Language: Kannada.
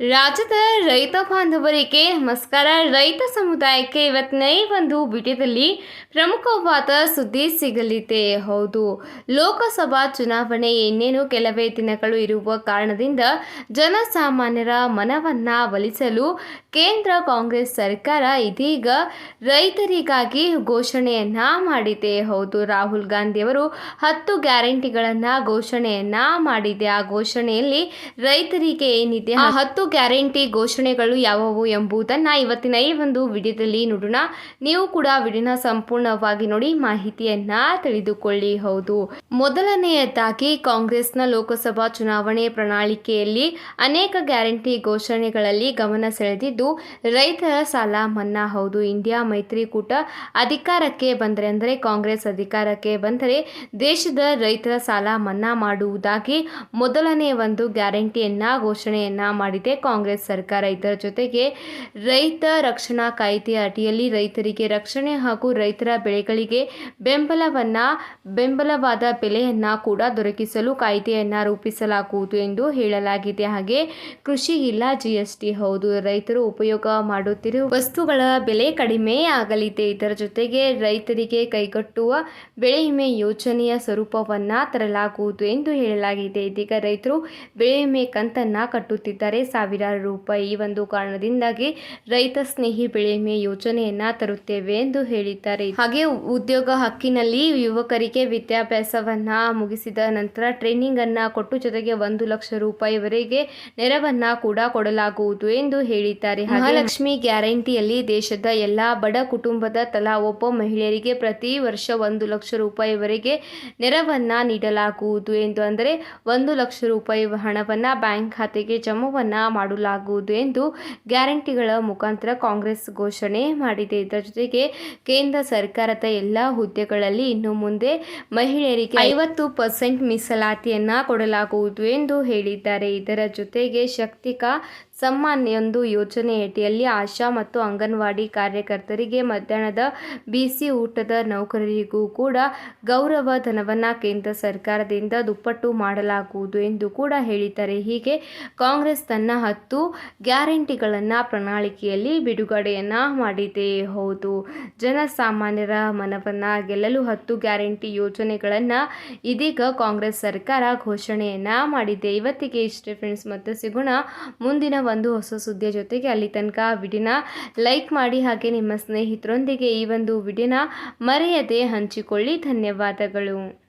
ರಾಜ್ಯದ ರೈತ ಬಾಂಧವರಿಗೆ ನಮಸ್ಕಾರ. ರೈತ ಸಮುದಾಯಕ್ಕೆ ಇವತ್ತಿನ ಈ ಒಂದು ವಿಡಿಯೋದಲ್ಲಿ ಪ್ರಮುಖವಾದ ಸುದ್ದಿ ಸಿಗಲಿದೆ. ಹೌದು, ಲೋಕಸಭಾ ಚುನಾವಣೆ ಇನ್ನೇನು ಕೆಲವೇ ದಿನಗಳು ಇರುವ ಕಾರಣದಿಂದ ಜನಸಾಮಾನ್ಯರ ಮನವನ್ನ ಒಲಿಸಲು ಕೇಂದ್ರ ಕಾಂಗ್ರೆಸ್ ಸರ್ಕಾರ ಇದೀಗ ರೈತರಿಗಾಗಿ ಘೋಷಣೆಯನ್ನ ಮಾಡಿದೆ. ಹೌದು, ರಾಹುಲ್ ಗಾಂಧಿಯವರು ಹತ್ತು ಗ್ಯಾರಂಟಿಗಳನ್ನ ಘೋಷಣೆಯನ್ನ ಮಾಡಿದೆ. ಆ ಘೋಷಣೆಯಲ್ಲಿ ರೈತರಿಗೆ ಏನಿದೆ? ಹತ್ತು ಗ್ಯಾರಂಟಿ ಘೋಷಣೆಗಳು ಯಾವುವು ಎಂಬುದನ್ನು ಇವತ್ತಿನ ಈ ಒಂದು ವಿಡಿಯೋದಲ್ಲಿ ನೋಡೋಣ. ನೀವು ಕೂಡ ವಿಡಿಯೋನ ಸಂಪೂರ್ಣವಾಗಿ ನೋಡಿ ಮಾಹಿತಿಯನ್ನ ತಿಳಿದುಕೊಳ್ಳಿ. ಹೌದು. ಮೊದಲನೆಯದಾಗಿ ಕಾಂಗ್ರೆಸ್ನ ಲೋಕಸಭಾ ಚುನಾವಣೆ ಪ್ರಣಾಳಿಕೆಯಲ್ಲಿ ಅನೇಕ ಗ್ಯಾರಂಟಿ ಘೋಷಣೆಗಳಲ್ಲಿ ಗಮನ ಸೆಳೆದಿದ್ದು, ರೈತರ ಸಾಲ ಮನ್ನಾ ಹೌದು. ಇಂಡಿಯಾ ಮೈತ್ರಿಕೂಟ ಅಧಿಕಾರಕ್ಕೆ ಬಂದರೆ ಅಂದರೆ ಕಾಂಗ್ರೆಸ್ ಅಧಿಕಾರಕ್ಕೆ ಬಂದರೆ ದೇಶದ ರೈತರ ಸಾಲ ಮನ್ನಾ ಮಾಡುವುದಾಗಿ ಮೊದಲನೇ ಒಂದು ಗ್ಯಾರಂಟಿಯನ್ನ ಘೋಷಣೆಯನ್ನ ಮಾಡಿದೆ. ಕಾಂಗ್ರೆಸ್ ಸರ್ಕಾರ ಇದರ ಜೊತೆಗೆ ರೈತ ರಕ್ಷಣಾ ಕಾಯ್ದೆ ಅಡಿಯಲ್ಲಿ ರೈತರಿಗೆ ರಕ್ಷಣೆ ಹಾಗೂ ರೈತರ ಬೆಳೆಗಳಿಗೆ ಬೆಂಬಲವನ್ನ, ಬೆಂಬಲವಾದ ಬೆಲೆಯನ್ನ ಕೂಡ ದೊರಕಿಸಲು ಕಾಯ್ದೆಯನ್ನ ರೂಪಿಸಲಾಗುವುದು ಎಂದು ಹೇಳಲಾಗಿದೆ. ಹಾಗೆ ಕೃಷಿ ಇಲ್ಲ ಜಿಎಸ್ಟಿ ಹೌದು. ರೈತರು ಉಪಯೋಗ ಮಾಡುತ್ತಿರುವ ವಸ್ತುಗಳ ಬೆಲೆ ಕಡಿಮೆ ಆಗಲಿದೆ. ಇದರ ಜೊತೆಗೆ ರೈತರಿಗೆ ಕೈಗಟ್ಟುವ ಬೆಳೆ ವಿಮೆ ಯೋಜನೆಯ ಸ್ವರೂಪವನ್ನ ತರಲಾಗುವುದು ಎಂದು ಹೇಳಲಾಗಿದೆ. ಇದೀಗ ರೈತರು ಬೆಳೆ ವಿಮೆ ಕಂತನ್ನ ಕಟ್ಟುತ್ತಿದ್ದಾರೆ. ಸಾವಿರಾರು ರೂಪಾಯಿ ಈ ಒಂದು ಕಾರಣದಿಂದಾಗಿ ರೈತ ಸ್ನೇಹಿ ಬೆಳೆ ವಿಮೆ ಯೋಜನೆಯನ್ನ ತರುತ್ತೇವೆ ಎಂದು ಹೇಳಿದ್ದಾರೆ. ಹಾಗೆ ಉದ್ಯೋಗ ಹಕ್ಕಿನಲ್ಲಿ ಯುವಕರಿಗೆ ವಿದ್ಯಾಭ್ಯಾಸವನ್ನ ಮುಗಿಸಿದ ನಂತರ ಟ್ರೈನಿಂಗ್ ಅನ್ನ ಕೊಟ್ಟು ಜೊತೆಗೆ ಒಂದು ಲಕ್ಷ ರೂಪಾಯಿವರೆಗೆ ನೆರವನ್ನ ಕೂಡ ಕೊಡಲಾಗುವುದು ಎಂದು ಹೇಳಿದ್ದಾರೆ. ಮಹಾಲಕ್ಷ್ಮಿ ಗ್ಯಾರಂಟಿಯಲ್ಲಿ ದೇಶದ ಎಲ್ಲಾ ಬಡ ಕುಟುಂಬದ ತಲಾ ಒಬ್ಬ ಮಹಿಳೆಯರಿಗೆ ಪ್ರತಿ ವರ್ಷ ಒಂದು ಲಕ್ಷ ರೂಪಾಯಿವರೆಗೆ ನೆರವನ್ನ ನೀಡಲಾಗುವುದು ಎಂದು ಅಂದರೆ ಒಂದು ಲಕ್ಷ ರೂಪಾಯಿ ಹಣವನ್ನ ಬ್ಯಾಂಕ್ ಖಾತೆಗೆ ಜಮಾವನ್ನ ಮಾಡಲಾಗುವುದು ಎಂದು ಗ್ಯಾರಂಟಿಗಳ ಮುಖಾಂತರ ಕಾಂಗ್ರೆಸ್ ಘೋಷಣೆ ಮಾಡಿದೆ. ಇದರ ಜೊತೆಗೆ ಕೇಂದ್ರ ಸರ್ಕಾರದ ಎಲ್ಲ ಹುದ್ದೆಗಳಲ್ಲಿ ಇನ್ನು ಮುಂದೆ ಮಹಿಳೆಯರಿಗೆ ಐವತ್ತು ಪರ್ಸೆಂಟ್ ಮೀಸಲಾತಿಯನ್ನ ಕೊಡಲಾಗುವುದು ಎಂದು ಹೇಳಿದ್ದಾರೆ. ಇದರ ಜೊತೆಗೆ ಶಕ್ತಿಕ ಸಮ್ಮಾನ್ ಎಂದು ಯೋಜನೆಯಡಿಯಲ್ಲಿ ಆಶಾ ಮತ್ತು ಅಂಗನವಾಡಿ ಕಾರ್ಯಕರ್ತರಿಗೆ ಮಧ್ಯಾಹ್ನದ ಬಿಸಿ ಊಟದ ನೌಕರರಿಗೂ ಕೂಡ ಗೌರವ ಧನವನ್ನು ಕೇಂದ್ರ ಸರ್ಕಾರದಿಂದ ದುಪ್ಪಟ್ಟು ಮಾಡಲಾಗುವುದು ಎಂದು ಕೂಡ ಹೇಳಿದ್ದಾರೆ. ಹೀಗೆ ಕಾಂಗ್ರೆಸ್ ತನ್ನ ಹತ್ತು ಗ್ಯಾರಂಟಿಗಳನ್ನು ಪ್ರಣಾಳಿಕೆಯಲ್ಲಿ ಬಿಡುಗಡೆಯನ್ನು ಮಾಡಿದೆ. ಹೌದು, ಜನಸಾಮಾನ್ಯರ ಮನವನ್ನು ಗೆಲ್ಲಲು ಹತ್ತು ಗ್ಯಾರಂಟಿ ಯೋಜನೆಗಳನ್ನು ಇದೀಗ ಕಾಂಗ್ರೆಸ್ ಸರ್ಕಾರ ಘೋಷಣೆಯನ್ನು ಮಾಡಿದೆ. ಇವತ್ತಿಗೆ ಇಷ್ಟೇ ಫ್ರೆಂಡ್ಸ್ ಮತ್ತೆ ಸಿಗೋಣ ಮುಂದಿನ ಒಂದು ಹೊಸ ಸುದ್ದಿಯ ಜೊತೆಗೆ ಅಲ್ಲಿ ತನಕ ವಿಡಿಯೋನ ಲೈಕ್ ಮಾಡಿ ಹಾಗೆ ನಿಮ್ಮ ಸ್ನೇಹಿತರೊಂದಿಗೆ ಈ ಒಂದು ವಿಡಿಯೋನ ಮರೆಯದೆ ಹಂಚಿಕೊಳ್ಳಿ. ಧನ್ಯವಾದಗಳು.